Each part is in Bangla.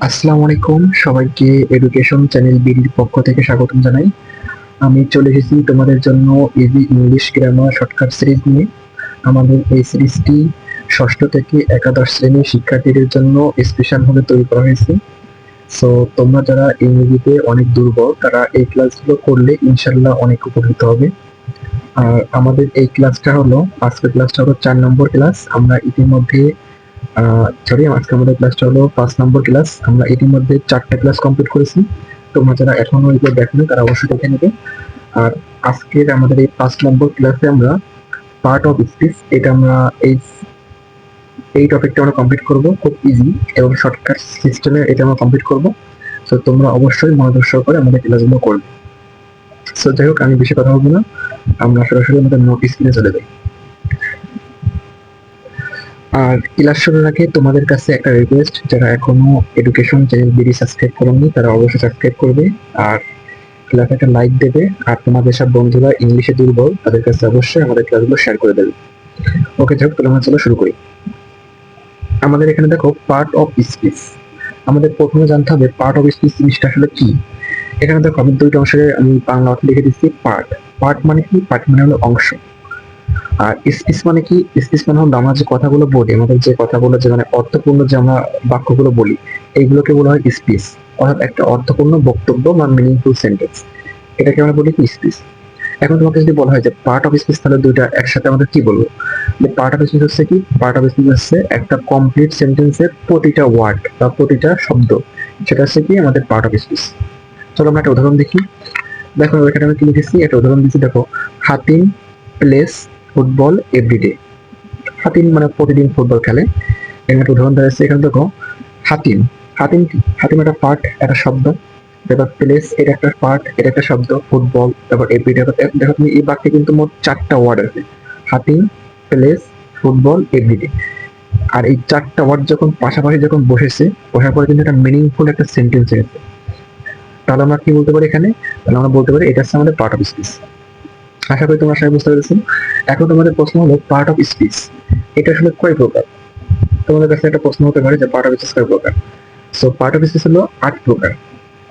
আসসালামু আলাইকুম, সবাইকে এডুকেশন চ্যানেল বিডির পক্ষ থেকে স্বাগতম জানাই। আমি চলে এসেছি তোমাদের জন্য easy English grammar shortcut series নিয়ে। আমাদের এই সিরিজটি ষষ্ঠ থেকে একাদশ শ্রেণির শিক্ষার্থীদের জন্য স্পেশালভাবে তৈরি করা হয়েছে। সো তোমরা যারা ইংরেজিতে অনেক দুর্বল, তারা এই ক্লাসগুলো করলে ইনশাল্লাহ অনেক উপকৃত হবে। আর আমাদের এই ক্লাসটা হলো, আজকের ক্লাসটা হলো চার নম্বর ক্লাস আমরা ইতিমধ্যে সরি আজকে আমাদের ক্লাসটা হলো পাঁচ নম্বর ক্লাস আমরা ইতিমধ্যে চারটা ক্লাস কমপ্লিট করেছি। তোমরা যারা এখনও এগুলো দেখেনি, তারা অবশ্যই দেখে নেবে। আর আজকের আমাদের এই পাঁচ নম্বর ক্লাসে আমরা পার্ট অফ স্পিচ এটা আমরা এই এই টপিকটা আমরা কমপ্লিট করব খুব ইজি এবং শর্টকাট সিস্টেমে এটা আমরা কমপ্লিট করব। তো তোমরা অবশ্যই মনোযোগ সহকারে আমাদের ক্লাসগুলো করবে। সো যাই হোক, আমি বেশি কথা বলব না। আমরা সরাসরি আমাদের নোট স্ক্রিনে চলে যাই। আর ক্লাস শুরুর আগে তোমাদের কাছে একটা রিকোয়েস্ট যারা এখনও এডুকেশন চ্যানেল বিডি সাবস্ক্রাইব করেননি তারা অবশ্যই সাবস্ক্রাইব করবে আর ক্লাসে একটা লাইক দেবে। আর তোমাদের সব বন্ধুরা ইংলিশে দুর্বল, তাদের কাছে অবশ্যই আমাদের ক্লাসগুলো শেয়ার করে দেবে। ওকে যাক তাহলে আমরা চলো শুরু করি। আমাদের এখানে দেখো পার্ট অফ স্পিচ আমাদের প্রথমে জানতে হবে পার্ট অফ স্পিচ জিনিসটা আসলে কি? এখানে দেখো, আমি দুইটা অংশে আমি বাংলা লিখে দিচ্ছি পার্ট পার্ট মানে কি? পার্ট মানে হলো অংশ। আর স্পিচ মানে কি? স্পিচ মানে হলো আমরা যে কথাগুলো বলি, আমাদের যে কথাগুলো যে মানে অর্থপূর্ণ যে আমরা বাক্যগুলো বলি, এইগুলোকে বলা হয় স্পিচ অর্থাৎ একটা অর্থপূর্ণ বক্তব্য বা মিনিংফুল সেন্টেন্স এটাকে আমরা বলি কি স্পিচ এখন তোমাকে যদি বলা হয় যে পার্ট অফ স্পিচ তাহলে দুইটা একসাথে আমাদের কি বলব? যে পার্ট অফ স্পিচ হচ্ছে কি? পার্ট অফ স্পিচ হচ্ছে একটা কমপ্লিট সেন্টেন্সের প্রতিটা ওয়ার্ড বা প্রতিটা শব্দ। সেটা হচ্ছে কি? আমাদের পার্ট অফ স্পিচ চলো আমরা একটা উদাহরণ দেখি। দেখো, এখানে আমি কি লিখেছি? একটা উদাহরণ দিচ্ছি। দেখো, Hatim plays football everyday Hatim মানে প্রতিদিন ফুটবল খেলে। এখানে একটা উদাহরণ দেওয়া এখানে দেখো, হাতিম হাতিম হাতিম একটা পার্ট একটা শব্দ। তারপর প্লেস এটা একটা পার্ট এটা একটা শব্দ। ফুটবল তারপর এভরিডে দেখো তুমি এই বাক্যে কিন্তু মোট চারটা ওয়ার্ড আছে। হাতিম প্লেস ফুটবল এভরিডে আর এই চারটা ওয়ার্ড যখন পাশাপাশি যখন বসেছে, বসার পরে কিন্তু একটা মিনিংফুল একটা সেন্টেন্স হয়েছে তাহলে আমরা কি বলতে পারি এখানে? তাহলে আমরা বলতে পারি এটা হচ্ছে আমাদের পার্ট অফ স্পিচ আশা করি তোমরা সবাই বুঝতে পেরেছ। এখন তোমাদের প্রশ্ন হলো পার্ট অফ স্পিচ এটা আসলে কয় প্রকার? তোমাদের কাছে একটা প্রশ্ন হতে পারে যে পার্ট অফ স্পিচ কয় প্রকার? সো পার্ট অফ স্পিচ হলো আট প্রকার।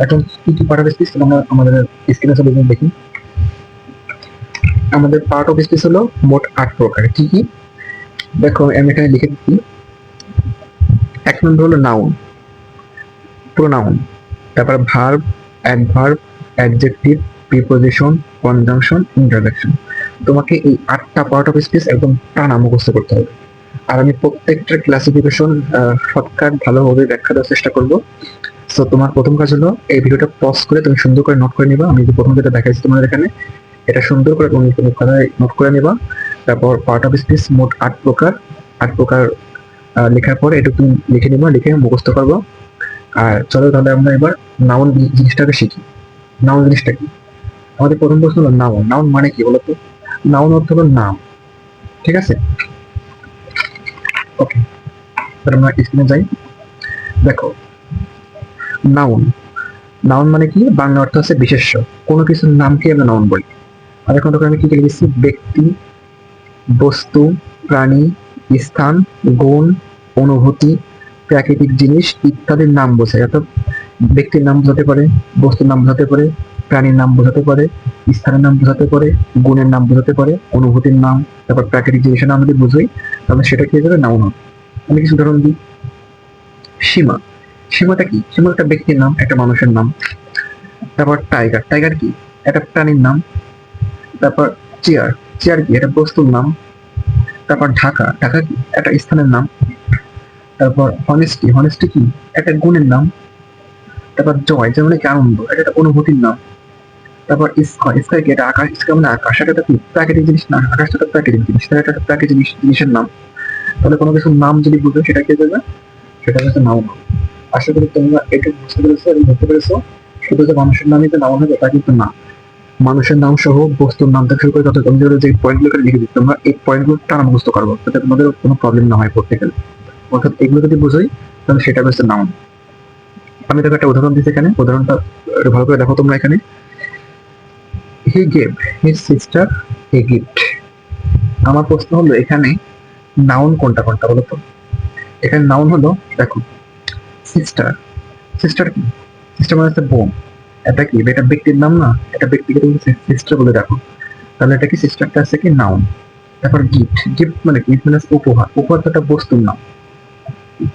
এখন কি কি পার্ট অফ স্পিচ আমরা আমাদের স্ক্রিনে চলে দেখি। আমাদের পার্ট অফ স্পিচ হলো মোট আট প্রকার। কি কি? দেখো, আমি এখানে লিখে দিচ্ছি। এক নম্বর হলো নাউন প্রোনাউন তারপর verb adverb adjective preposition conjunction interjection তোমাকে এই আটটা পার্ট অফ স্পিচ একদম টানা মুখস্থ করতে হবে। আর আমি প্রত্যেকটা ক্লাসিফিকেশন শর্টকাট ভালোভাবে ব্যাখ্যা দেওয়ার চেষ্টা করব। সো তোমার প্রথম কাজ হলো, এই ভিডিওটা পজ করে তুমি সুন্দর করে নোট করে নিবা। আমি যে প্রথম যেটা দেখাইছি তোমাদের এখানে, এটা সুন্দর করে তুমি খাতায় নোট করে নিবা। তারপর পার্ট অফ স্পিচ মোট আট প্রকার। আট প্রকার লেখার পরে এটা তুমি লিখে নিবা, লিখে মুখস্থ করব। আর চলো তাহলে আমরা এবার নাউন জিনিসটাকে শিখি। নাউন জিনিসটা কি? আমাদের প্রথম প্রশ্ন হলো নাউন নাউন মানে কি বলতো? নাউন অর্থ হলো নাম। ঠিক আছে? আমরা স্ক্রিনে যাই। দেখো। নাউন নাউন মানে কি? বাংলা অর্থ হচ্ছে বিশেষ্য। কোনো কিছুর নামকে আমরা নাউন বলি। আর এখন আমি কি লিখেছি ব্যক্তি, বস্তু, প্রাণী, স্থান, গুণ, অনুভূতি, প্রাকৃতিক জিনিস ইত্যাদির নাম বোঝায়। অর্থাৎ ব্যক্তির নাম বোঝাতে পারে, বস্তুর নাম বোঝাতে পারে, প্রাণীর নাম বোঝাতে পারে, স্থানের নাম বোঝাতে পারে, গুণের নাম বোঝাতে পারে, অনুভূতির নাম, তারপর প্রাকৃতিক জিনিসের নাম যদি বুঝই, তাহলে সেটা কি যাবে? নাউন আমি কিছু উদাহরণ দিই। সীমা। সীমাটা কি? সীমা একটা ব্যক্তির নাম, একটা মানুষের নাম। তারপর টাইগার টাইগার কি? একটা প্রাণীর নাম। তারপর চেয়ার চেয়ার কি? একটা বস্তুর নাম। তারপর ঢাকা। ঢাকা কি? একটা স্থানের নাম। তারপর হনেস্টি হনেস্টি কি? একটা গুণের নাম। তারপর জয় যেমন কি আনন্দ, এটা একটা অনুভূতির নাম। তারপর স্কাই স্কাই কি, এটা আকাশ স্কাই মানে আকাশ এটা কি? প্রাকৃতিক জিনিস না আকাশটা তো প্রাকৃতিক জিনিস এটা একটা প্রাকৃতিক জিনিসের নাম। তাহলে কোনো কিছুর নাম যদি বুঝো সেটা কি দেবে সেটা হচ্ছে নাম। আশা করি তোমরা এটা বুঝতে পেরেছ এবং বুঝতে পেরেছ। শুধু যে মানুষের নামই যে নাম হবে, তা কিন্তু না। মানুষের নাম সহ বস্তুর নাম থেকে শুরু করে যত তুমি যে পয়েন্টগুলো লিখে দিচ্ছি, তোমরা এই পয়েন্টগুলো টানা মুখস্থ করব যাতে তোমাদের কোনো প্রবলেম না হয় পড়তে গেলে। অর্থাৎ এগুলো যদি বুঝোই, তাহলে সেটা হচ্ছে নাউন আমি দেখো একটা উদাহরণ দিচ্ছি এখানে। উদাহরণটা ভালো করে দেখো তোমরা এখানে। He gave his sister a gift. আমার প্রশ্ন হলো, এখানে নাউন কোনটা কোনটা বলো তো? এখানে নাউন হলো, দেখো সিস্টার সিস্টার কি? সিস্টার মানে হচ্ছে বোন। এটা কি? এটা ব্যক্তির নাম না? এটা ব্যক্তিকে তুমি সিস্টার বলে দেখো। তাহলে এটা কি সিস্টারটা আছে কি? নাউন তারপর গিফট গিফট মানে গিফট মানে উপহার। উপহার তো একটা বস্তুর নাম।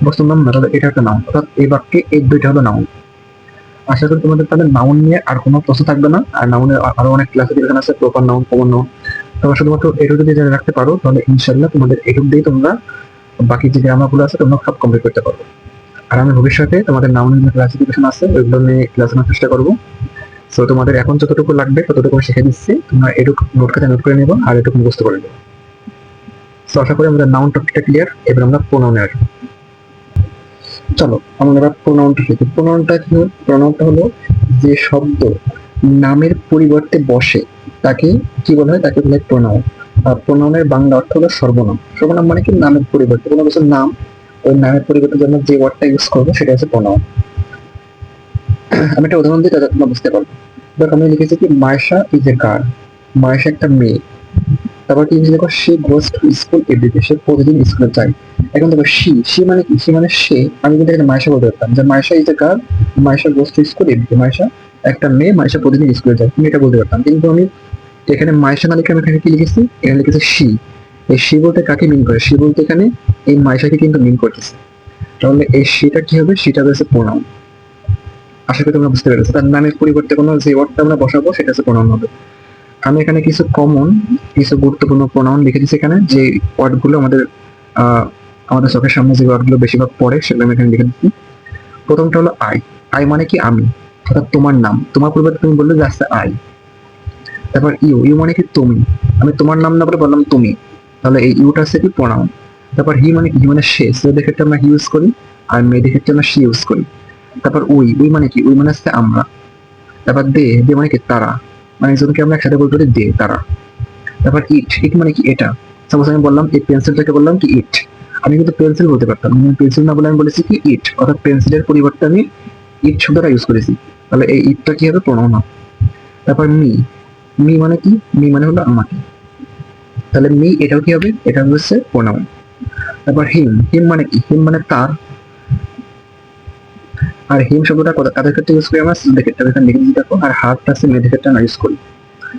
বস্তুর নাম না তাহলে এটা একটা নাউন অর্থাৎ এই বাক্যে এই দুইটা হলো নাউন আশা করি তোমাদের তাহলে নাউন নিয়ে আর কোনো প্রশ্ন থাকবে না, আর নাউনের আরও অনেক ক্লাসিফিকেশন আছে প্রপার নাউন কমন নাউন তোমরা শুধুমাত্র এটুকু যদি জেনে রাখতে পারো, তাহলে ইনশাল্লাহ তোমাদের এটুক দিয়ে তোমরা বাকি যে গ্রামারগুলো আছে, তোমরা সব কমপ্লিট করতে পারবে। আর আমি ভবিষ্যতে তোমাদের নাউনের যে ক্লাসিফিকেশন আছে, ওইগুলো নিয়ে ক্লাস নেওয়ার চেষ্টা করব। সো তোমাদের এখন যতটুকু লাগবে, ততটুকু শিখে দিচ্ছি। তোমরা এটুকু নোট খাতে নোট করে নেব, আর এটুকু মুখস্থ করে নেব। সো আশা করি আমাদের নাউন টপিকটা ক্লিয়ার এবার আমরা প্রোনাউনে আসব। চলো, আমরা প্রোনাউনটা শিখি প্রোনাউনটা কি প্রোনাউনটা হলো যে শব্দ নামের পরিবর্তে বসে, তাকে কি বলা হয়? তাকে বলা হয় আর প্রোনাউনের বাংলা অর্থ হলো সর্বনাম। সর্বনাম মানে কি? নামের পরিবর্তে। কোনো কিছুর নাম ওই নামের পরিবর্তে জন্য যে ওয়ার্ডটা ইউজ করব, সেটা হচ্ছে প্রোনাউন আমি একটা উদাহরণ দিই, তাতে তোমরা বুঝতে পারবে। দেখো, আমি লিখেছি কি? Mayesha is a girl Mayesha একটা মেয়ে। তারপর কি লিখেছি দেখো, she goes to school everyday সে প্রতিদিন স্কুলে যায়। এখন দেখো, সি সি মানে কি? সি মানে সে, আমি কিন্তু এখানে মায়েশা বলতে পারতাম। যে Mayesha is a girl Mayesha goes to school everyday Mayesha একটা মেয়ে মায়েশা প্রতিদিন স্কুলে যায়। তুমি এটা বলতে পারতাম। কিন্তু আমি এখানে মায়েশা না লিখে আমি এখানে কি লিখেছি? এখানে লিখেছি সি এই সি বলতে কাকে মিন করে? সি বলতে এখানে এই মায়েশাকে কিন্তু মিন করতেছে। তাহলে এই সিটা কি হবে? সেটা হচ্ছে প্রোনাউন আশা করি তোমরা বুঝতে পেরেছ। তার নামের পরিবর্তে কোনো যে ওয়ার্ডটা আমরা বসাবো, সেটা হচ্ছে প্রোনাউন হবে। আমি এখানে কিছু কমন কিছু গুরুত্বপূর্ণ প্রোনাউন লিখে দিচ্ছি এখানে, যে ওয়ার্ডগুলো আমাদের আমাদের চোখের সামনে যে ওয়ার্ডগুলো বেশিরভাগ পড়ে, সেগুলো আমি এখানে লিখে দিচ্ছি। প্রথমটা হলো আই আই মানে কি আমি? অর্থাৎ তোমার নাম। তোমার পরিবর্তে তুমি বললে যে আছে আই তারপর ইউ ইউ মানে কি তুমি? আমি তোমার নাম না বলে বললাম তুমি। তাহলে এই ইউটা আছে কি প্রোনাউন তারপর হি মানে কি? হি মানে সে। ছেলেদের ক্ষেত্রে আমরা ইউজ করি, আর মেয়েদের ক্ষেত্রে আমরা সি ইউজ করি। তারপর উই উই মানে কি? উই মানে হচ্ছে আমরা। তারপর দে দে মানে কি? তারা। মানে একজনকে আমরা একসাথে বলতে দে, তারা। তারপর ইট ইট মানে কি এটা? সাপোজ আমি বললাম এই পেন্সিলটাকে বললাম কি ইট। আমি কিন্তু পেন্সিল বলতে পারতাম, কিন্তু পেন্সিল না বলে আমি বলেছি কি ইট, অর্থাৎ পেন্সিলের পরিবর্তে আমি ইট শব্দটা ইউজ করেছি। তাহলে এই ইটটা কি হবে? প্রণাম। তারপর মি মি মানে কি? মি মানে হলো আমাকে। তাহলে মি এটাও কি হবে? এটা হচ্ছে প্রণাম। তারপর হিম হিম মানে কি? হিম মানে তার। আর হিম শব্দটা কাদের ক্ষেত্রে ইউজ করি আমরা ছেলেদের ক্ষেত্রে। এখানে লিখে দিতে দেখো, আর হার্টটা আছে মেয়েদের ক্ষেত্রে আমরা ইউজ করি।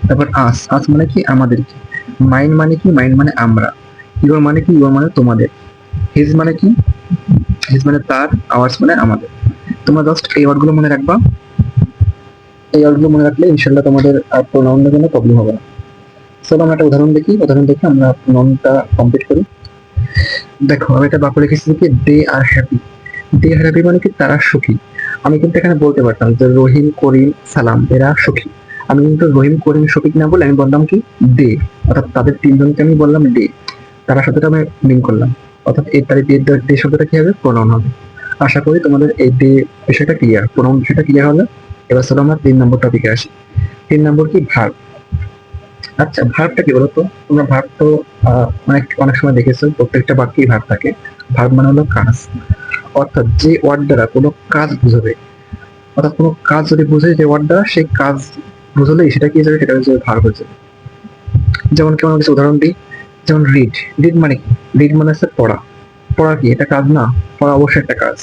তারপর আস আস মানে কি? আমাদের কি মাইন্ড মানে কি? মাইন্ড মানে আমরা। ইউর মানে কি? ইউর মানে তোমাদের। হিজ মানে কি? হিজ মানে তার। আওয়ার্স মানে আমাদের। তোমরা জাস্ট এই ওয়ার্ডগুলো মনে রাখবা। এই ওয়ার্ডগুলো মনে রাখলে ইনশাল্লাহ তোমাদের আর প্রোনাউনের কোনো প্রবলেম হবে না। চলো আমরা একটা উদাহরণ দেখি। উদাহরণ দেখে আমরা প্রোনাউনটা কমপ্লিট করি। দেখো, আমি একটা বাক্য লিখেছি কি? দে আর হ্যাপি দে হ্যাপি মানে কি তারা সুখী। আমি কিন্তু এখানে বলতে পারতাম যে রহিম, করিম, সালাম, এরা সুখী। আমি কিন্তু রহিম, করিম শফিক না বলে আমি বললাম কি দে। অর্থাৎ তাদের তিনজনকে আমি বললাম ডে তারা শব্দটা আমি মিন করলাম। অর্থাৎ এই তাদের ডে শব্দটা কি হবে? প্রোনাউন হবে। আশা করি তোমাদের এই দে বিষয়টা ক্লিয়ার প্রোনাউন বিষয়টা ক্লিয়ার হলে। এবার চলো আমরা তিন নম্বর টপিকে আসি। তিন নম্বর কি ভার্ব? আচ্ছা ভার্বটা কি বলতো? তোমরা ভার্ব তো অনেক অনেক সময় দেখেছ, প্রত্যেকটা বাক্যেই ভার্ব থাকে। ভার্ব মানে হলো কাজ। অর্থাৎ যে ওয়ার্ড দ্বারা কোনো কাজ বুঝাবে, অর্থাৎ কোনো কাজ যদি বুঝে যে ওয়ার্ড দ্বারা, সেই কাজ বুঝলেই সেটা কি যাবে? সেটা হচ্ছে ভার্ব হচ্ছে যেমন কেমন কিছু উদাহরণ দিই, যেমন রিড রিড মানে কি? রিড মানে হচ্ছে পড়া। পড়া কি? এটা কাজ না। পড়া অবশ্যই একটা কাজ।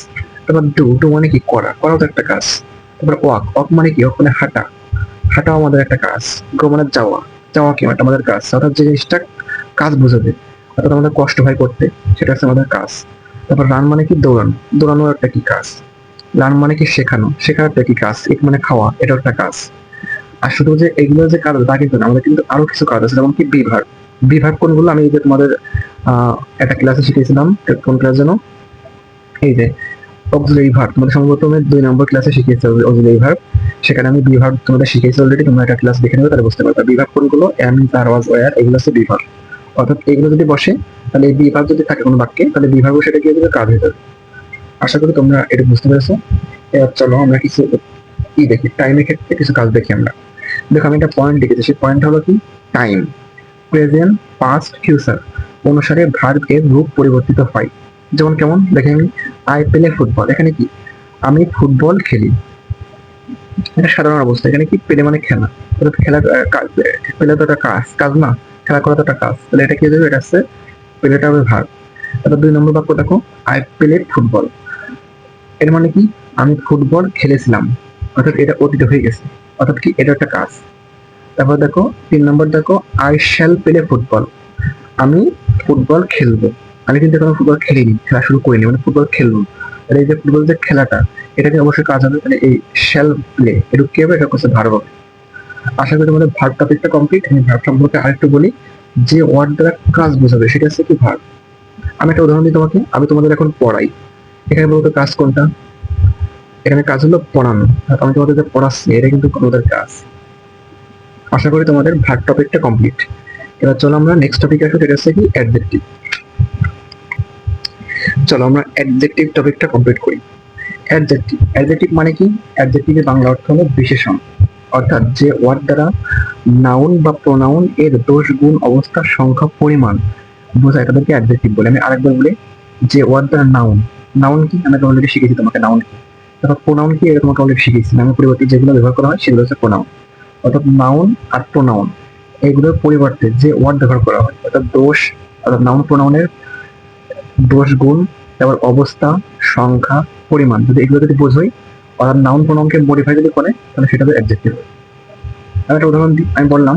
তারপর ডু ডু মানে কি? করা। করাও তো একটা কাজ। তারপর ওয়াক ওয়াক মানে কি? ওয়াক মানে হাঁটা। হাঁটাও আমাদের একটা কাজ। গো মানে যাওয়া। যাওয়া কি? আমাদের কাজ। অর্থাৎ যে জিনিসটা কাজ বুঝাবে। অর্থাৎ আমাদের কষ্ট হয় করতে সেটা হচ্ছে আমাদের কাজ। তারপর রান মানে কি? দৌড়ানো। দৌড়ানো একটা কি কাজ? রান মানে কি? শেখানো। শেখার একটা কি কাজ? এক মানে খাওয়া এটা একটা কাজ। আর শুধু যে এগুলো যে কাজ তা কিন্তু আমাদের কিন্তু আরও কিছু কাজ আছে যেমন কি বিভাগ। বিভাগ কোনগুলো আমি এই যে তোমাদের আহ, একটা ক্লাসে শিখিয়েছিলাম কোন ক্লাস যেন? এই যে অক্সিলারি ভার্ব তোমাদের সম্ভবত আমি দুই নম্বর ক্লাসে শিখিয়েছি অক্সিলারি ভার্ব সেখানে আমি বিভাগ তোমাদের শিখিয়েছি অলরেডি তোমরা একটা ক্লাস দেখে নেবে তাহলে বুঝতে পারবে। বিভাগ কোনগুলো? এম তার ওয়াজ ওয়ার এগুলো হচ্ছে বিভাগ। অর্থাৎ এগুলো যদি বসে, তাহলে এই বিভাগ যদি থাকে কোনো বাক্যে, তাহলে বিভাগও সেটা হয়ে যাবে কাজ হয়ে আশা করি তোমরা এটা বুঝতে পেরেছ। এবার চলো আমরা কিছু ই দেখি টাইমের ক্ষেত্রে কিছু কাজ দেখি আমরা। দেখো, আমি একটা পয়েন্ট লিখেছি, সেই পয়েন্ট হলো কি? টাইম প্রেজেন্ট পাস্ট ফিউচার অনুসারে ভার্ব এর রূপ পরিবর্তিত হয়। যেমন কেমন? দেখেন আই প্লে ফুটবল এখানে কি? আমি ফুটবল খেলি। এটা সাধারণ অবস্থা। এখানে কি? পেলে মানে খেলা। অর্থাৎ খেলা পেলে তো একটা কাজ কাজ না। খেলা করা তো একটা কাজ তাহলে এটা কি যাবে? এটা হচ্ছে পেলেটা হবে ভার্ব তারপর দুই নম্বর বাক্য দেখো আই প্লে ফুটবল এর মানে কি? আমি ফুটবল খেলেছিলাম। অর্থাৎ এটা অতীত হয়ে গেছে। অর্থাৎ কি? এটা একটা কাজ। তারপর দেখো, তিন নম্বর দেখো আই শ্যাল প্লে ফুটবল আমি ফুটবল খেলব। আমি কিন্তু এখনও ফুটবল খেলিনি, খেলা শুরু করিনি মানে ফুটবল খেলব। তাহলে এই যে ফুটবল যে খেলাটা এটাকে অবশ্যই কাজ হবে। তাহলে এই শ্যাল প্লে এটা কি হবে? এটা করছে ভার্ব হবে আশা করি তোমাদের ভার্ব টপিকটা কমপ্লিট আমি ভার্ব সম্পর্কে আরেকটু বলি, যে ওয়ার্ড দ্বারা কাজ বোঝাবে, সেটা হচ্ছে কি ভার্ব আমি একটা উদাহরণ দিই তোমাকে, আমি তোমাদের এখন পড়াই। এখানে বলতো কাজ কোনটা? এখানে কাজ হলো পড়ানো। আমি তোমাদের পড়াচ্ছি, এটা কিন্তু তোমাদের কাজ আশা করি তোমাদের ভার্ব টপিকটা কমপ্লিট এবার চলো আমরা নেক্সট টপিক আসব সেটা হচ্ছে কি অ্যাডজেক্টিভ চলো আমরা অ্যাডজেক্টিভ টপিকটা কমপ্লিট করি। অ্যাডজেক্টিভ অ্যাডজেক্টিভ মানে কি? অ্যাডজেক্টিভের বাংলা অর্থ হলো বিশেষণ। অর্থাৎ যে ওয়ার্ড দ্বারা নাউন বা প্রোনাউন এর দোষ গুণ অবস্থা সংখ্যা পরিমাণ বোঝায় তাদেরকে অ্যাডজেক্টিভ বলে। আমি আরেকবার বলি, যে ওয়ার্ড দ্বারা নাউন নাউন কি? আমি অলরেডি শিখেছি তোমাকে নাউন কি। তারপর প্রোনাউন কি? এটা তোমাকে অলরেডি শিখেছি। নামের পরিবর্তে যেগুলো ব্যবহার করা হয় সেগুলো হচ্ছে প্রোনাউন অর্থাৎ নাউন আর প্রোনাউন এগুলোর পরিবর্তে যে ওয়ার্ড ব্যবহার করা হয়, অর্থাৎ দোষ, অর্থাৎ নাউন প্রোনাউনের দোষ গুণ, তারপর অবস্থা, সংখ্যা, পরিমাণ, যদি এগুলো যদি বোঝোই অর্থাৎ নাউন প্রোনাউনকে মডিফাই যদি করে, তাহলে সেটা হবে অ্যাডজেক্টিভ আমি একটা উদাহরণ দিই আমি বললাম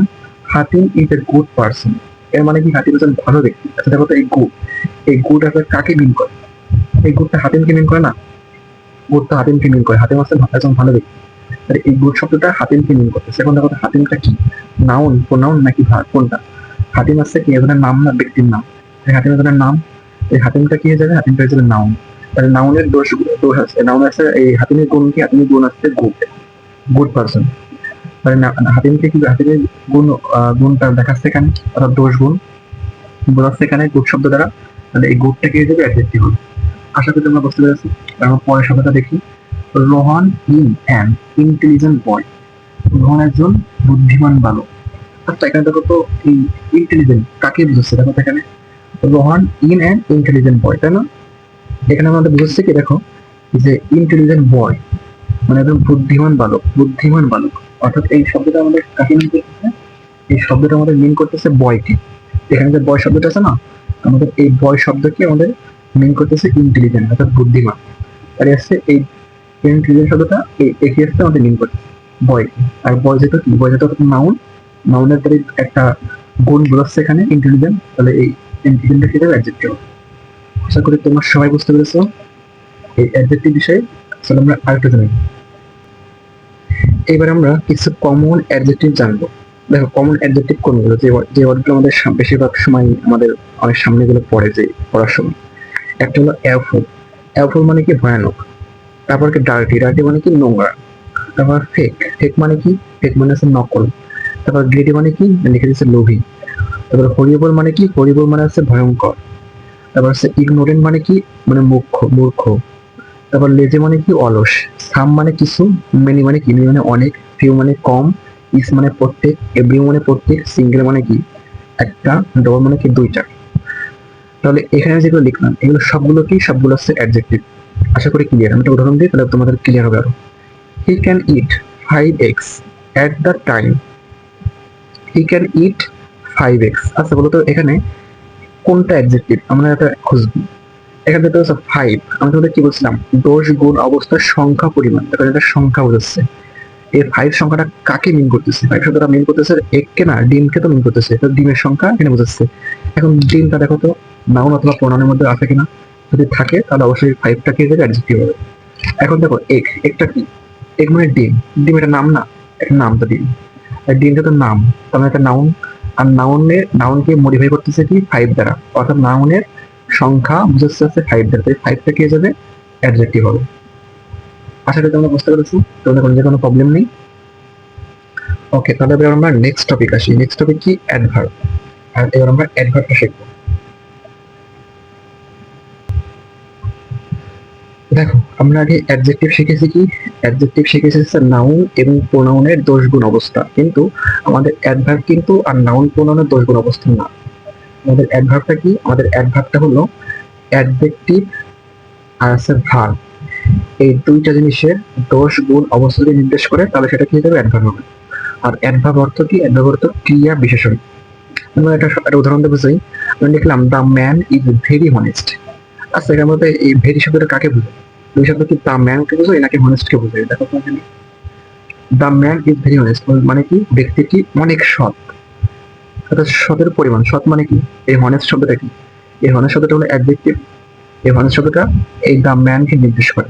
Hatim is a good person এর মানে কি? হাতিম একজন ভালো ব্যক্তি। আচ্ছা দেখো তো এই গুড এই গুড আসলে কাকে মিন করে? এই গুডটা হাতিমকে মিন করে না? গুডটা হাতিমকে মিন করে। হাতিম আসলে একজন ভালো ব্যক্তি। তাহলে এই গুড শব্দটা হাতিমকে মিন করতেছে। এখন দেখো হাতিমটা কি? নাউন প্রোনাউন নাকি ভার? কোনটা? হাতিম আছে কি? এজনের নাম না, ব্যক্তির নাম। হাতিম এজনের নাম, এই হাতিমটা কি হয়ে যাবে? হাতিমটা হয়ে যাবে নাউন নাউনের দোষ দোষ আছে। নাউন আছে, এই হাতিমের গুণ কি? হাতিমের গুণ আছে গুড গুড পার্সন তাহলে না- হাতিমকে কি হাতিমের গুণ গুণটা দেখাচ্ছে এখানে, অর্থাৎ দোষ গুণ। বোঝাচ্ছে এখানে গুড শব্দ দ্বারা। তাহলে এই গুডটা কি হয়ে যাবে? অ্যাডজেক্টিভ আশা করি তোমরা বুঝতে পেরেছ। তারপর পরের শব্দটা দেখি। Rohan in an intelligent boy Rohan একজন বুদ্ধিমান বালক। আচ্ছা এখানে দেখো তো এই ইন্টেলিজেন্ট কাকে বুঝাচ্ছে? দেখো এখানে। Rohan in an intelligent boy তাই না? এখানে আমাদের বুঝছে কি, দেখো, যে ইন্টেলিজেন্ট বয় মানে একদম বুদ্ধিমান বালক বুদ্ধিমান বালক। অর্থাৎ এই শব্দটা আমাদের কাকে মিন করতেছে? এই শব্দটা আমাদের মিন করতেছে বয়কে এখানে যে বয় শব্দটা আছে না, আমাদের এই বয় শব্দকে আমাদের মিন করতেছে ইন্টেলিজেন্ট অর্থাৎ বুদ্ধিমান। আর আসছে এই ইন্টেলিজেন্ট শব্দটা, এই আসছে আমাদের মিন করতেছে বয়কে আর বয় যেটা কি? বয় যেটা নাউন নাউনের পরে একটা গুণ বোঝাচ্ছে এখানে ইন্টেলিজেন্ট তাহলে এই ইন্টেলিজেন্টটা কি? যাবে অ্যাডজেক্টিভ আশা করি তোমরা সবাই বুঝতে পেরেছ এই অ্যাডজেক্টিভ বিষয়ে। চলো আমরা আরেকটা জানি। এবার আমরা কিছু কমন অ্যাডজেক্টিভ জানব। দেখো কমন অ্যাডজেক্টিভ কোনগুলো? যে যে ওয়ার্ডগুলো আমাদের বেশিরভাগ সময় আমাদের অনেক সামনে গুলো পড়ে যে পড়ার সময়। একটা হলো অ্যাফুল অ্যাফুল মানে কি? ভয়ানক। তারপর কি ডার্টি ডার্টি মানে কি? নোংরা। তারপর ফেক ফেক মানে কি? ফেক মানে হচ্ছে নকল। তারপর গ্রেডি মানে কি? লিখে দিচ্ছে লোভী। তারপর হরিবল মানে কি? হরিবল মানে হচ্ছে ভয়ঙ্কর। তারপর হচ্ছে ইগনোরেন্ট মানে কি? মানে মূর্খ মূর্খ। তারপর লেজে মানে কি? অলস। সাম মানে কিছু মেনি মানে কি? মানে অনেক ফিউ মানে কম ইস মানে প্রত্যেক এভরি মানে প্রত্যেক সিঙ্গেল মানে কি? একটা ডবল মানে কি? দুইটা। তাহলে এখানে যেগুলো লিখলাম, এগুলো সবগুলো কি সবগুলো হচ্ছে অ্যাডজেক্টিভ আশা করি ক্লিয়ার আমি একটা উদাহরণ দিই, তাহলে তোমাদের ক্লিয়ার হবে আরও। He can eat five eggs at the time he can eat five eggs আচ্ছা বলো তো এখানে কোনটা অ্যাডজেক্টিভ আমরা এটা খুঁজবো? এখানে তো হচ্ছে ফাইভ আমি তোমাদের কি বলছিলাম? দোষ গুণ অবস্থার সংখ্যা পরিমাণ এটা এটা সংখ্যা বোঝাচ্ছে। এই ফাইভ সংখ্যাটা কাকে মিন করতেছে? ফাইভ শব্দটা মিন করতেছে এককে না ডিমকে তো মিন করতেছে। এটা ডিমের সংখ্যা এখানে বোঝাচ্ছে। এখন ডিমটা দেখো তো নাউন অথবা প্রণানের মধ্যে আছে কিনা? যদি থাকে, তাহলে অবশ্যই ফাইভটা কে যাবে? অ্যাডজেক্টিভ হবে এখন দেখো এক একটা কি? এক মানে ডিম। ডিম এটা নাম না একটা নাম তো ডিম। আর ডিমটা তো নাম। তার মানে একটা নাউন আর নাউনের নাউনকে মডিফাই করতেছে কি? ফাইভ দ্বারা। অর্থাৎ নাউনের সংখ্যা বুঝাচ্ছে হচ্ছে ফাইভ দ্বারা। তাই ফাইভটা কে যাবে? অ্যাডজেক্টিভ হবে। আশা করি তোমরা বুঝতে পেরেছ। তোমাদের কোনো কোনো প্রবলেম নেই। ওকে তাহলে এবার আমরা নেক্সট টপিক আসি। নেক্সট টপিক কি? অ্যাডভার্ব আর এবার আমরা অ্যাডভার্বটা শিখব। দেখো, আমরা আগে অ্যাডজেক্টিভ শিখেছি কি? অ্যাডজেক্টিভ শিখেছি হচ্ছে নাউন এবং প্রোনাউনের দোষ গুণ অবস্থা। কিন্তু আমাদের অ্যাডভার্ব কিন্তু আর নাউন প্রোনাউনের দোষ গুণ অবস্থা না। আমাদের অ্যাডভার্বটা কি? আমাদের অ্যাডভার্বটা হলো অ্যাডজেক্টিভ আর আছে ভার্ব এই দুইটা জিনিসের দোষ গুণ অবস্থা যদি নির্দেশ করে, তাহলে সেটা কি হবে অ্যাডভার্ব হবে। আর অ্যাডভার্ব অর্থ কি? অ্যাডভার্ব অর্থ ক্রিয়া বিশেষণ। আমরা এটা একটা উদাহরণ দেবো চাই আমরা লিখলাম the man is very honest আচ্ছা এখানে মধ্যে এই ভেরি শব্দটা কাকে বোঝায়? দুই শব্দ কি দ্য ম্যানকে বোঝায় নাকি হনেস্টকে বোঝায় দেখো তো এখানে। ম্যান ইজ ভেরি হনেস্ট মানে কি? ব্যক্তিটি অনেক সৎ। অর্থাৎ সতের পরিমাণ। সৎ মানে কি? এই হনেস্ট শব্দটা কি? এই হনেস্ট শব্দটা হলো অ্যাডজেক্টিভ এই হনেস্ট শব্দটা এই দ্য ম্যানকে নির্দেশ করে।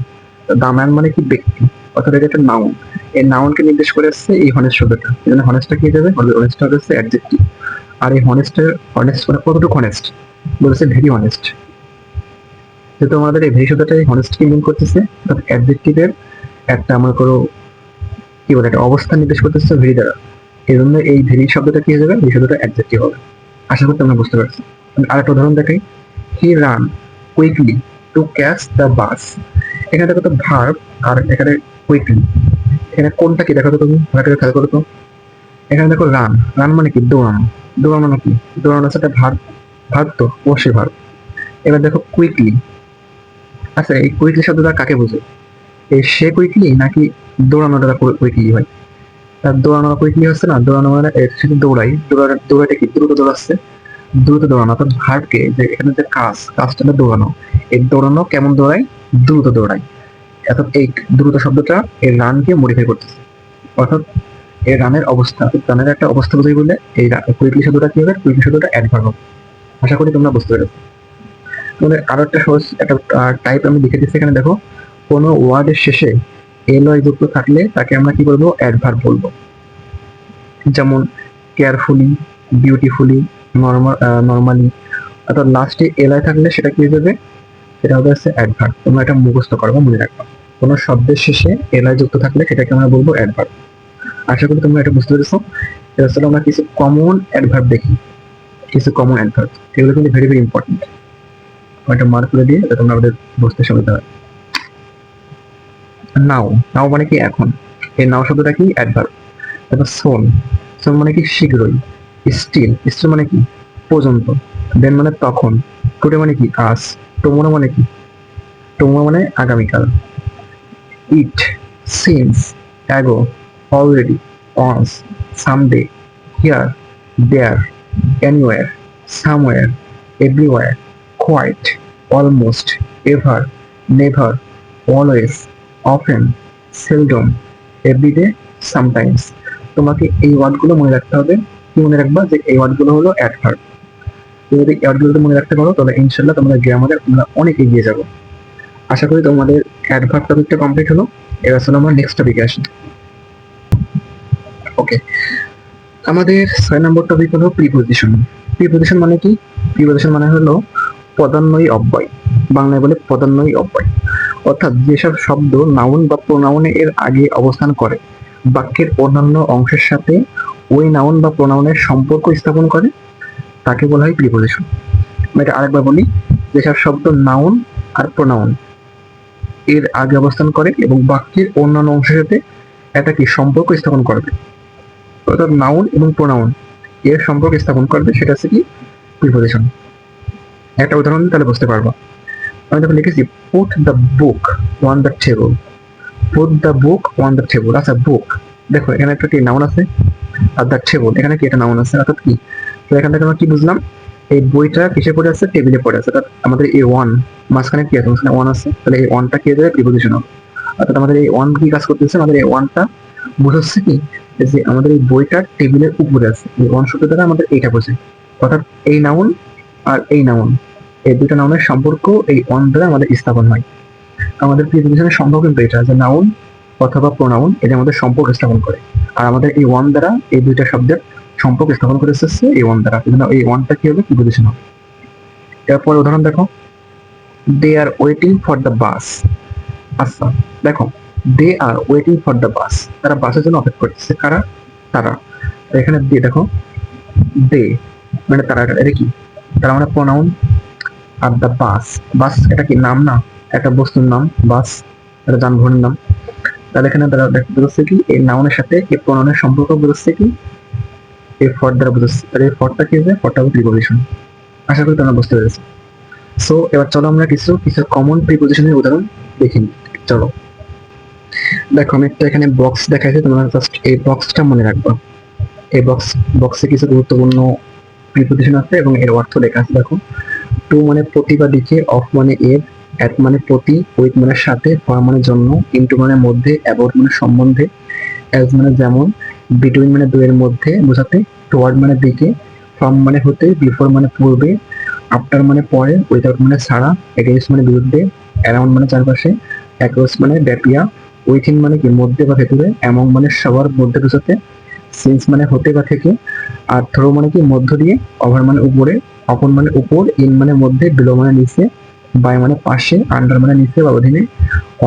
দ্য ম্যান মানে কি? ব্যক্তি। অর্থাৎ এটা একটা নাউন এই নাউনকে নির্দেশ করে আসছে এই হনেস্ট শব্দটা। এই জন্য হনেস্টটা কি যাবে? হনেস্টটা হচ্ছে অ্যাডজেক্টিভ আর এই হনেস্টের হনেস্ট মানে কতটুকু হনেস্ট বলেছে ভেরি হনেস্ট যেহেতু আমাদের এই ভেরি শব্দটা এই হনেস্ট কি মিন করতেছে? অর্থাৎ অ্যাডজেক্টিভের একটা আমরা করো কি বলে, একটা অবস্থান নির্দেশ করতেছে ভেরি দ্বারা। এই জন্য এই ভেরি শব্দটা কি হয়ে যাবে? শব্দটা অ্যাডজেক্টিভ হবে। আশা করি তোমরা বুঝতে পারছ। আমি আরেকটা উদাহরণ দেখাই। He run quickly to catch the bus. এখানে দেখো তো ভার্ব আর এখানে কুইকলি। এখানে কোনটা কি দেখো তো তুমি করে খেয়াল করো তো। এখানে দেখো রান। রান মানে কি? দৌড়ানো। দৌড়ানো মানে কি? দৌড়ানো হচ্ছে একটা ভার্ব ভার্ব তো অবশ্যই ভার্ব। এবার দেখো কুইকলি। আচ্ছা এই কুইকলি শব্দটা কাকে বোঝে? এই সে কুইকলি নাকি দৌড়ানোটা কুইকলি হয়? তার দৌড়ানো কুইকলি হচ্ছে না দৌড়ানো মানে এ, সে তো দৌড়াই দৌড়ানো দৌড়াটা কি? দ্রুত দৌড়াচ্ছে। দ্রুত দৌড়ানো অর্থাৎ ভার্বকে যে এখানে যে কাজ কাজটা দৌড়ানো এই দৌড়ানো কেমন দৌড়ায়? দ্রুত দৌড়ায়। অর্থাৎ এই দ্রুত শব্দটা এই রানকে মডিফাই করতেছে। অর্থাৎ এই রানের অবস্থা রানের একটা অবস্থা বোঝাই বলে এই কুইকলি শব্দটা কি হবে? কুইকলি শব্দটা অ্যাডভার্ব আশা করি তোমরা বুঝতে পেরেছ। তোমাদের আরও একটা সহজ একটা টাইপ আমি লিখে দিচ্ছি এখানে, দেখো। কোনো ওয়ার্ডের শেষে এল ওয়াই যুক্ত থাকলে তাকে আমরা কি বলব? অ্যাডভার্ব বলব। যেমন কেয়ারফুলি বিউটিফুলি নর্মাল নর্মালি অর্থাৎ লাস্টে এল আই থাকলে সেটা কি হয়ে যাবে? সেটা হবে হচ্ছে অ্যাডভার্ব তোমরা এটা মুখস্থ করব মনে রাখবা কোনো শব্দের শেষে এল আই যুক্ত থাকলে সেটাকে আমরা বলব অ্যাডভার্ব আশা করি তোমরা এটা বুঝতে পেরেছ। এবার চলো আমরা কিছু কমন অ্যাডভার্ব দেখি। কিছু কমন অ্যাডভার্ব এগুলো কিন্তু ভেরি ভেরি ইম্পর্টেন্ট একটা মার্ক করে দিয়ে তোমরা আমাদের সুবিধা হয় নাও নাও মানে কি এখন? এই নাও শব্দটা কি? তারপর সোন সোন মানে কি? শীঘ্রই। স্টিল স্টিল মানে কি? পর্যন্ত। দেন মানে তখন। টুডে মানে কি? আজ। টুমোরো মানে কি? টুমোরো মানে আগামীকাল। Yet since ago already once someday here there anywhere somewhere everywhere quite almost ever never always often seldom everyday sometimes তোমাকে এই ওয়ার্ডগুলো মনে রাখতে হবে। কি মনে রাখবা? যে এই ওয়ার্ডগুলো হলো অ্যাডভার্ব যদি এই ওয়ার্ডগুলো মনে রাখতে পারো, তাহলে ইনশাল্লাহ তোমাদের গ্রামারে তোমরা অনেক এগিয়ে যাব। আশা করি তোমাদের অ্যাডভার্ব টপিকটা কমপ্লিট হলো। এবার চলো আমরা নেক্সট টপিকে আসি। ওকে আমাদের ছয় নম্বর টপিক হলো প্রিপোজিশন প্রিপোজিশন মানে কি? প্রিপোজিশন মানে হলো পদান্বয়ী অব্যয়। বাংলায় বলে পদান্বয়ী অব্যয়। অর্থাৎ যেসব শব্দ নাউন বা প্রোনাউনে এর আগে অবস্থান করে, বাক্যের অন্যান্য অংশের সাথে ওই নাউন বা প্রোনাউনের সম্পর্ক স্থাপন করে, তাকে বলা হয় প্রিপোজিশন এটা আরেকবার বলি, যেসব শব্দ নাউন আর প্রোনাউন এর আগে অবস্থান করে এবং বাক্যের অন্যান্য অংশের সাথে একটা কি সম্পর্ক স্থাপন করবে। অর্থাৎ নাউন এবং প্রোনাউন এর সম্পর্ক স্থাপন করবে, সেটা হচ্ছে কি? প্রিপোজিশন একটা উদাহরণ তাহলে বুঝতে পারব। আমি যখন লিখেছি put the book on the table put the book on the table আচ্ছা বুক দেখো, এখানে একটা কি নাউন আছে? আর দ্য টেবল এখানে কি একটা নাউন আছে? অর্থাৎ কি? তো এখান থেকে আমরা কি বুঝলাম? এই বইটা কিসে পড়ে আছে? টেবিলে পড়ে আছে। অর্থাৎ আমাদের এই ওয়ান মাঝখানে কি আছে? মাঝখানে ওয়ান আছে। তাহলে এই ওয়ানটা কি যাবে? প্রিপোজিশন অর্থাৎ আমাদের এই ওয়ান কি কাজ করতেছে? আমাদের এই ওয়ানটা বোঝাচ্ছে কি? যে আমাদের এই বইটা টেবিলের উপরে আছে। এই ওয়ান শব্দ দ্বারা আমাদের এইটা বোঝে অর্থাৎ এই নাউন আর এই নাউন, এই দুটো নাউনের সম্পর্ক এই ওয়ান দ্বারা আমাদের স্থাপন হয়। আমাদের প্রিপোজিশনের সম্পর্ক কিন্তু এটা, যে নাউন অথবা প্রোনাউন এটা আমাদের সম্পর্ক স্থাপন করে। আর আমাদের এই ওয়ান দ্বারা এই দুইটা শব্দের সম্পর্ক স্থাপন করে এসেছে এই ওয়ান দ্বারা। এই এই ওয়ানটা কি হবে? প্রিপোজিশন হবে। এরপর উদাহরণ দেখো। They are waiting for the bus আচ্ছা দেখো। They are waiting for the bus তারা বাসের জন্য অপেক্ষা করতেছে। কারা? তারা। এখানে দে দেখো। দে মানে তারা, এটা কি? তারা মানে প্রোনাউন আর দ্য বাস বাস এটা কি নাম না? একটা বস্তুর নাম বাস এটা যানবাহনের নাম। তাহলে এখানে তারা বুঝছে কি? এই নাউনের সাথে এই প্রোনাউনের সম্পর্ক বুঝছে কি? এই ফর দ্বারা বুঝছে তাহলে এই ফরটা কি হবে ফরটা হবে প্রিপোজিশন আশা করি তোমরা বুঝতে পেরেছ। সো এবার চলো আমরা কিছু কিছু কমন প্রিপোজিশনের উদাহরণ দেখি চলো। দেখো, আমি একটা এখানে বক্স দেখাইছি, তোমরা জাস্ট এই বক্সটা মনে রাখবা। এই বক্স বক্সে কিছু গুরুত্বপূর্ণ প্রিপোজিশন আছে এবং এর অর্থ লেখা আছে, দেখো। টু মানে প্রতি বা দিকে অফ মানে এর অ্যাট মানে প্রতি উইথ মানে সাথে ফর মানে জন্য ইন্টু মানে মধ্যে অ্যাবাউট মানে সম্বন্ধে অ্যাজ মানে যেমন বিটুইন মানে দুয়ের মধ্যে, বোঝাতে টুয়ার্ড মানে দিকে ফ্রম মানে হতে বিফোর মানে পূর্বে আফটার মানে পরে উইদাউট মানে ছাড়া এগেইনস্ট মানে বিরুদ্ধে অ্যারাউন্ড মানে চারপাশে অ্যাক্রস মানে ব্যাপিয়া উইথিন মানে কি, মধ্যে বা ভেতরে এমন মানে সবার মধ্যে বোঝাতে সিন্স মানে হতে বা থেকে আর থ্রো মানে কি মধ্য দিয়ে ওভার মানে উপরে অপন মানে উপর ইন মানে মধ্যে বিলো মানে নিচে বাই মানে পাশে আন্ডার মানে নিচে বা অধীনে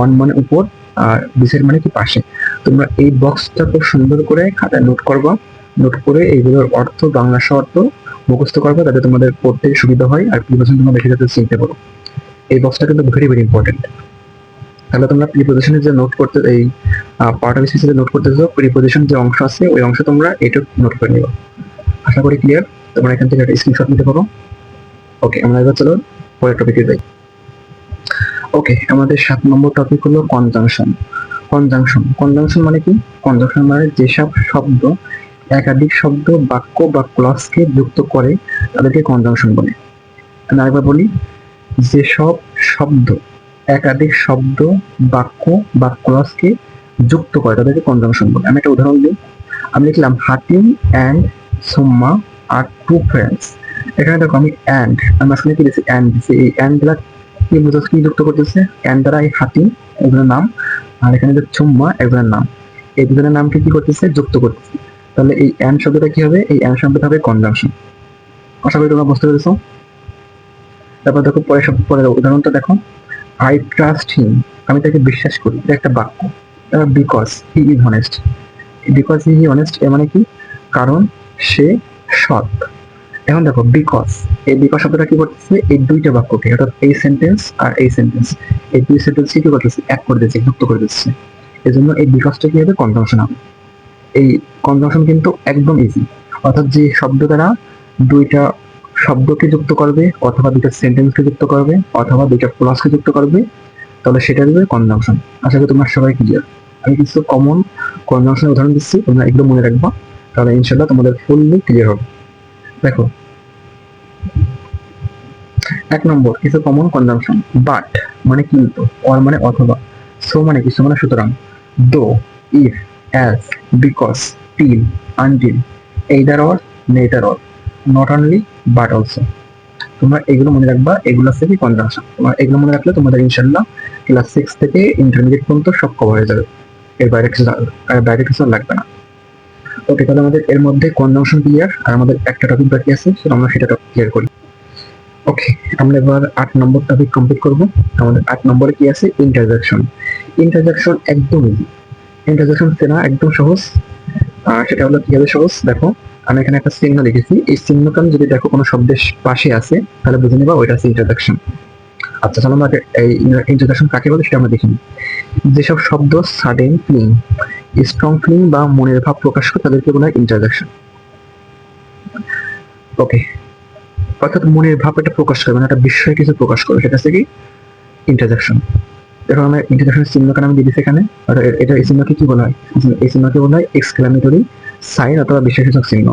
অন মানে উপর, আর বিসের মানে কি পাশে। তোমরা এই বক্সটা খুব সুন্দর করে খাতায় নোট করবা। নোট করে এইগুলোর অর্থ, বাংলা অর্থ মুখস্থ করবে, যাতে তোমাদের পড়তে সুবিধা হয় আর প্রিপারেশন তোমরা দেখে যাতে চিনতে পারো। এই বক্সটা কিন্তু ভেরি ভেরি ইম্পর্টেন্ট তাহলে তোমরা প্রিপোজিশনের যে নোট করতে, এই পার্ট অফ নোট করতেছো প্রিপোজিশন যে অংশ আছে, ওই অংশ তোমরা এটা নোট করে নিবা। আশা করি ক্লিয়ার তোমরা এখান থেকে একটা স্ক্রিনশট নিতে পারো। ওকে আমরা এবার চলো পরের টপিকে যাই। ওকে আমাদের সাত নম্বর টপিক হলো কনজাংশন কনজাংশন কনজাংশন মানে কি? কনজাংশন মানে যেসব শব্দ, একাধিক শব্দ, বাক্য বা ক্লসকে যুক্ত করে, তাদেরকে কনজাংশন বলে। আমি আরেকবার বলি, যেসব শব্দ, একাধিক শব্দ, বাক্য বা ক্লসকে যুক্ত করে, তাদেরকে কনজাংশন বলে। আমি একটা উদাহরণ দিই। আমি লিখলাম হাতিম অ্যান্ড সোম্মা আর টু ফ্রেন্ডস এখানে দেখো আমি অ্যান্ড আমি মাঝখানে কি দিয়েছি অ্যান্ড দিয়েছি। এই অ্যান্ডগুলা কি বোঝাচ্ছে, কি যুক্ত করতেছে? অ্যান্ড দ্বারা এই হাতিম একজনের নাম। আর এখানে যে চুম্মা একজনের নাম। এই দুজনের নামকে কি করতেছে? যুক্ত করতেছে। তাহলে এই অ্যান্ড শব্দটা কি হবে? এই অ্যান্ড শব্দটা হবে কনজাংশন আশা করি তোমরা বুঝতে পেরেছ। তারপর দেখো, পরের শব্দ, পরের উদাহরণটা দেখো। আই ট্রাস্ট হিম আমি তাকে বিশ্বাস করি। এটা একটা বাক্য। Because he is honest because he honest এর মানে কি? কারণ সে সৎ। এখন দেখো বিকজ এই বিকজ শব্দটা কি করতেছে? এই দুইটা বাক্যকে, অর্থাৎ এই সেন্টেন্স আর এই সেন্টেন্স এই দুই সেন্টেন্স কি করতেছে? এক করে দিচ্ছে যুক্ত করে দিচ্ছে। এই জন্য এই বিকজটা কি হবে? কনজাংশন হবে। এই কনজাংশন কিন্তু একদম ইজি অর্থাৎ যে শব্দ দ্বারা দুইটা শব্দকে যুক্ত করবে, অথবা দুইটা সেন্টেন্সকে যুক্ত করবে, অথবা দুইটা ক্লাসকে যুক্ত করবে, তাহলে সেটা দেবে কনজাংশন আশা করি তোমরা সবাই ক্লিয়ার আমি কিছু কমন কনজাংশনের উদাহরণ দিচ্ছি, তোমরা এগুলো মনে রাখবা। তাহলে ইনশাল্লাহ তোমাদের ফুললি ক্লিয়ার হবে। দেখো। এক নম্বর, কিছু কমন কনজাংশন বাট মানে কিন্তু অর মানে অথবা। সো মানে কিছু মানে সুতরাং though if as because till until either or neither or not only but also তোমরা এগুলো মনে রাখবা, এগুলো থেকে কনজাংশন তোমরা এগুলো মনে রাখলে তোমাদের ইনশাল্লাহ ক্লাস সিক্স থেকে ইন্টারমিডিয়েট পর্যন্ত সব কভার হয়ে যাবে। এর বাইরে কিছু আর বাইরে কিছু লাগবে না। ওকে তাহলে আমাদের এর মধ্যে কনজাংশন ক্লিয়ার আর আমাদের একটা টপিক বাকি আছে সেটা আমরা সেটা টপিক ক্লিয়ার করি। ওকে আমরা এবার আট নম্বর টপিক কমপ্লিট করব। আমাদের আট নম্বরে কি আছে? ইন্টারজেকশন ইন্টারজেকশন একদম ইজি ইন্টারজেকশন চেনা একদম সহজ। আর সেটা হলো কীভাবে সহজ? দেখো, আমি এখানে একটা চিহ্ন লিখেছি। এই চিহ্নটা আমি যদি দেখো কোনো শব্দের পাশে আছে, তাহলে বুঝে নেবা ওইটা আছে ইন্টারজেকশন আচ্ছা চলো আমরা এই ইন্টারজেকশন কাকে বলে সেটা আমরা দেখি যেসব শব্দ সাডেন ফিলিং স্ট্রং ফিলিং বা মনের ভাব প্রকাশ করে তাদেরকে বলা হয় ইন্টারজেকশন ওকে অর্থাৎ মনের ভাব এটা প্রকাশ করে মানে একটা বিষয় কিছু প্রকাশ করে সেটা হচ্ছে কি? ইন্টারজেকশন দেখো আমরা ইন্টারজেকশনের চিহ্নকে আমি দিয়েছি এখানে। অর্থাৎ এটা এই চিহ্নকে কি বলা হয়? এই চিহ্নকে বলা হয় এক্সক্লামেটরি সাইন অথবা বিশ্বাসসূচক চিহ্ন।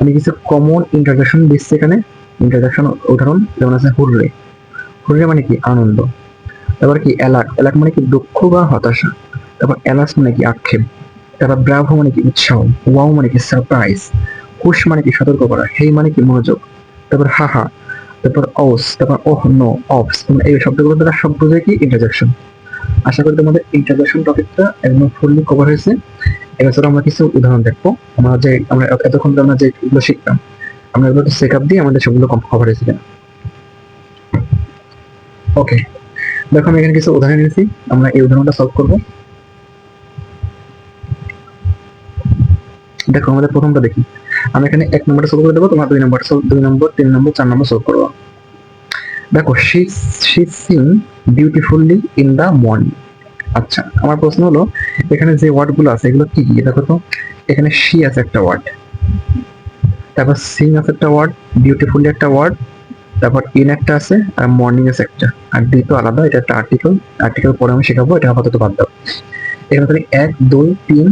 আমি কিছু কমন ইন্টারজেকশন দিচ্ছি এখানে। ইন্টারজেকশন উদাহরণ যেমন আছে হুররে। হুররে মানে কি? আনন্দ। তারপর কি? এলাক এলাক মানে কি? দুঃখ বা হতাশা। তারপর এলাস মানে কি আক্ষেপ? তারপর ব্রাভো মানে কি উৎসাহ? ওয়াও মানে কি সারপ্রাইজ হুশ মানে কি সতর্ক করা? হেই মানে কি মনোযোগ? তারপর হাহা, তারপর অস তারপর ওহ, নো অফস এই শব্দগুলো দ্বারা সব বোঝায় কি ইন্টারজেকশন আশা করি তোমাদের ইন্টারজেকশন টপিকটা একদম ফুললি কভার হয়েছে। এবার আমরা কিছু উদাহরণ দেখব। আমরা যে, আমরা এতক্ষণ ধরে আমরা যে এগুলো শিখতাম, আমরা এগুলো চেক আপ দিয়ে আমাদের সবগুলো কভার হয়েছে কিনা? ওকে দেখো আমি এখানে কিছু উদাহরণ নিয়েছি আমরা এই উদাহরণটা সলভ করব। দেখো, আমাদের প্রথমটা দেখি। আমি এখানে এক নম্বরটা সলভ করে দেবো, তোমার দুই নম্বর দুই নম্বর, তিন নম্বর, চার নম্বর সলভ করব দেখো she she sing beautifully in the morning আচ্ছা আমার প্রশ্ন হলো, এখানে যে ওয়ার্ডগুলো আছে, এগুলো কি কি? দেখো তো এখানে শি আছে একটা ওয়ার্ড তারপর সিং আছে একটা ওয়ার্ড বিউটিফুলি একটা ওয়ার্ড তারপর ইন একটা আছে, আর মর্নিং আছে একটা। আর ডি তো আলাদা, এটা একটা আর্টিকেল আর্টিকেল পরে আমি শেখাবো, এটা আপাতত বাদ দাও। এখানে তাহলে এক, দুই, তিন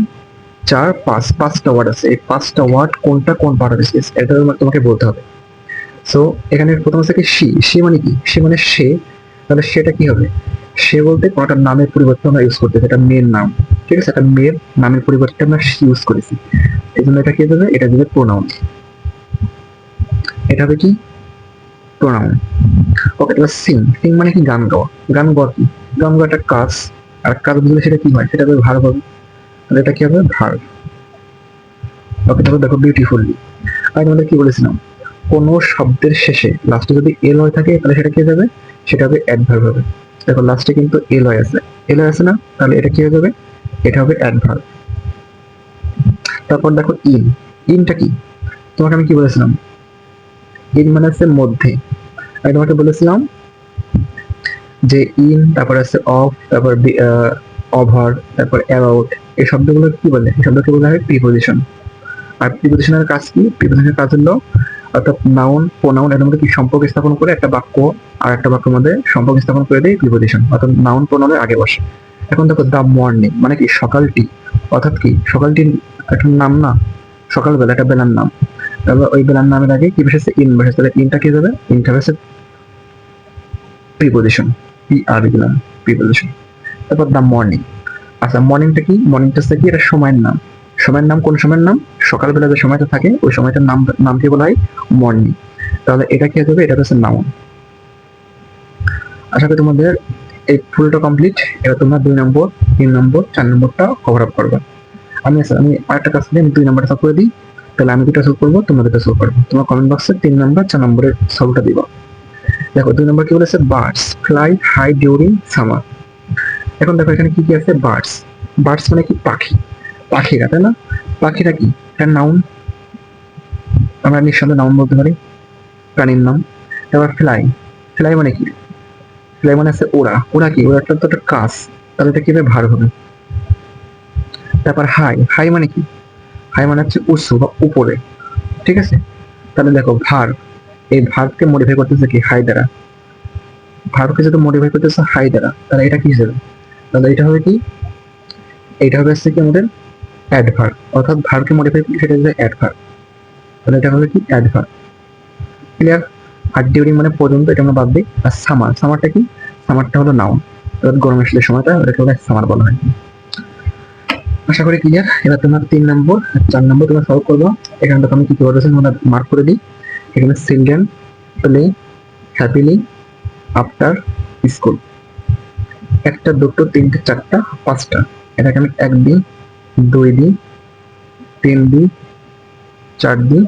চার, পাঁচ, পাঁচটা ওয়ার্ড আছে। এই পাঁচটা ওয়ার্ড কোনটা কোন পার্ট অফ স্পেস এটা তোমাকে বলতে হবে। সো এখানে প্রথম আছে কি? শি শি মানে কি? সে মানে সে। তাহলে সেটা কি হবে? সে বলতে কোনটা নামের পরিবর্তে আমরা ইউজ করতেছি। এটা মেয়ের নাম। ঠিক আছে? একটা মেয়ের নামের পরিবর্তে আমরা ইউজ করেছি। এই জন্য এটা কি দেবে এটা দেবে প্রোনাউন এটা হবে কি? প্রোনাউন ওকে এবার সিং সিং মানে কি? গান গাওয়া। গান গাওয়া কি? গান গাওয়া একটা কাজ। আর কাজ বুঝলে সেটা কি হয়? সেটা ভার হবে। তাহলে এটা কি হবে? ভার। ওকে তারপর দেখো বিউটিফুলি আমি তোমাদের কি বলেছিলাম? কোনো শব্দের শেষে লাস্টে যদি এল হয় থাকে, তাহলে সেটা কি যাবে? সেটা হবে অ্যাডভার্ব হবে। দেখো লাস্টে কিন্তু এল হয় আছে। এল হয় আছে না? তাহলে এটা কি হয়ে যাবে? এটা হবে অ্যাডভার্ব তারপর দেখো ইন ইনটা কি? তোমাকে আমি কি বলেছিলাম? ইন মানে হচ্ছে মধ্যে। আমি তোমাকে বলেছিলাম যে ইন তারপর আছে অফ তারপর ওভার তারপর অ্যাবাউট এই শব্দগুলো কি বলে? এই শব্দকে বলা হয় প্রিপোজিশন আর প্রিপোজিশনের কাজ কি? প্রিপোজিশনের কাজ হলো, অর্থাৎ নাউন প্রোনাউন এর মধ্যে কি সম্পর্ক স্থাপন করে একটা বাক্য আর একটা বাক্যের মধ্যে সম্পর্ক স্থাপন করে দেয় প্রিপোজিশন অর্থাৎ নাউন প্রোনাউনের আগে বসে। এখন দেখো দ্য মর্নিং মানে কি সকালটি? অর্থাৎ কি? সকালটির একটা নাম না? সকালবেলা, একটা বেলার নাম। তারপর ওই বেলার নামের আগে কি বসেছে? ইন বসেছে। তাহলে ইনটা কি যাবে ইনটা হচ্ছে প্রিপোজিশন পি আর প্রিপোজিশন তারপর দ্য মর্নিং আচ্ছা মর্নিংটা কি? মর্নিংটা হচ্ছে কি? এটা সময়ের নাম। সময়ের নাম কোন সময়ের নাম? সকালবেলা যে সময়টা থাকে, ওই সময়টার নাম নামকে বলা হয় মর্নিং তাহলে এটা কি হবে এটা হচ্ছে নাউন আশা করি তোমাদের এই ফুলটা কমপ্লিট এটা তোমরা দুই নম্বর, তিন নম্বর, চার নম্বরটা কভার আপ করবে। আমি আচ্ছা আমি আরেকটা কাজ করি, আমি দুই নম্বরটা সলভ করে দিই। তাহলে আমি দুটা সলভ করব, তোমরা দুটা সলভ করব। তোমার কমেন্ট বক্সে তিন নম্বর, চার নম্বরের সলভটা দিবা। দেখো, দুই নম্বর কি বলেছে? Birds fly high during summer এখন দেখো এখানে কি কি আছে? বার্ডস। বার্ডস মানে কি? পাখি। পাখিরা, তাই না? পাখিরা কি? একটা নাউন? আমরা নিঃসন্দেহে নাউন বলতে পারি। প্রাণীর নাম। এবার ফ্লাই। ফ্লাই মানে কি? ফ্লাই মানে আছে ওরা ওরা কি? ওরা একটা তো একটা কাজ তাহলে এটা কীভাবে ভার হবে? তারপর হাই। হাই মানে কি? হাই মানে হচ্ছে উঁচু বা উপরে। ঠিক আছে? তাহলে দেখো, ভার। এই ভারকে মডিফাই করতেছে কি? হাই দ্বারা। ভারকে যদি মডিফাই করতেছে, হাই দ্বারা। তাহলে এটা কি হিসেবে? তাহলে এটা হবে কি? এটা হবে হচ্ছে কি আমাদের অ্যাডভার অর্থাৎ ভারকে মডিফাই করি সেটা হচ্ছে অ্যাডভার তাহলে এটা হবে কি? অ্যাডভার ক্লিয়ার আর ডিউরিং মানে পর্যন্ত এটা আমরা বাদ দিই। আর সামার সামারটা কি? সামারটা হলো নাউন অর্থাৎ গরমের শীতের সময়টা, ওটাকে বলে সামার বলা হয়। আশা করি ক্লিয়ার এবার তোমার তিন নম্বর আর চার নম্বর তোমরা সলভ করব। এখানে দেখো আমি কি কি বলেছি আমরা মার্ক করে দিই। এখানে children play happily after school একটা, দুটো, তিনটে, চারটা, পাঁচটা। এটাকে আমি এক দিই, দুই দিই, তিন দিই, চার দিই,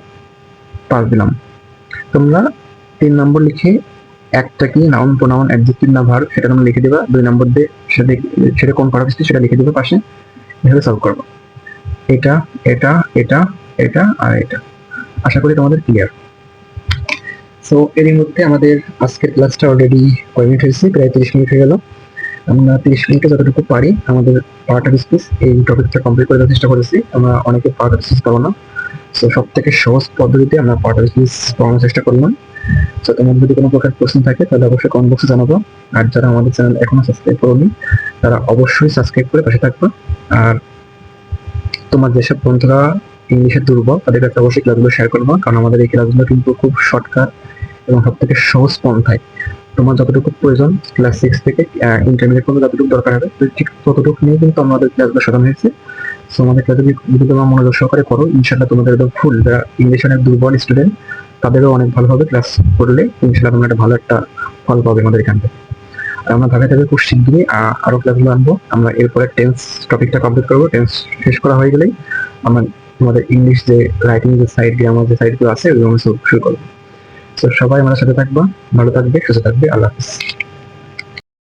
পাঁচ দিলাম। তোমরা তিন নম্বর লিখে একটা কি নাউন প্রোনাউন অ্যাডজেক্টিভ না ভার্ব সেটা তোমরা লিখে দিবা। দুই নম্বর দিয়ে সেটা সেটা কোন পারা সেটা লিখে দিবে পাশে। এভাবে সলভ করব। এটা এটা এটা এটা আর এটা। আশা করি তোমাদের ক্লিয়ার সো এরই মধ্যে আমাদের আজকের ক্লাসটা অলরেডি কয় মিনিট হয়েছে, প্রায় তিরিশ মিনিট হয়ে গেল। আমরা তিরিশ মিনিটে যতটুকু পারি আমাদের পার্ট অফ স্পিচ এই টপিকটা কমপ্লিট করে চেষ্টা করেছি। আমরা অনেকে পার্ট অফ স্পিচ পাবো না। সো সব থেকে সহজ পদ্ধতিতে আমরা পার্ট অফ স্পিচ পড়ানোর চেষ্টা করলাম। তো তোমাদের যদি কোনো প্রকার প্রশ্ন থাকে, তাহলে অবশ্যই কমেন্ট বক্সে জানাব। আর যারা আমাদের চ্যানেল এখনও সাবস্ক্রাইব করোনি, তারা অবশ্যই সাবস্ক্রাইব করে পাশে থাকবে। আর তোমার যেসব বন্ধুরা ইংলিশে দুর্বল তাদের কাছে অবশ্যই ক্লাসগুলো শেয়ার করব কারণ আমাদের এই ক্লাসগুলো কিন্তু খুব শর্টকাট এবং সব থেকে সহজ পন্থায়। তোমার যতটুকু প্রয়োজন ক্লাস সিক্স থেকে ইন্টারমিডিয়েট পর্যন্ত যতটুকু দরকার হবে ঠিক ততটুকু নিয়ে কিন্তু আমাদের ক্লাসগুলো সাজানো হয়েছে। সো আমাদের ক্লাসে যদি তোমরা মনোযোগ সহকারে করো ইনশাল্লাহ তোমাদের একদম ফুল যারা ইংলিশ অনেক দুর্বল স্টুডেন্ট তাদেরও অনেক ভালোভাবে ক্লাস করলে ইনশাল্লাহ তোমরা একটা ভালো একটা ফল পাবে আমাদের এখান থেকে। আমরা ধাপে ধাপে খুব আহ, আরও ক্লাসগুলো আনব। আমরা এরপরে টেন্স টপিকটা কমপ্লিট করব। টেন্স শেষ করা হয়ে গেলেই আমরা তোমাদের ইংলিশ যে রাইটিং যে সাইড গ্রামার যে সাইডগুলো আছে ওগুলো আমরা শুরু করব। তো সবাই আমার সাথে থাকবা ভালো থাকবে সুস্থ থাকবে আল্লাহ হাফিজ।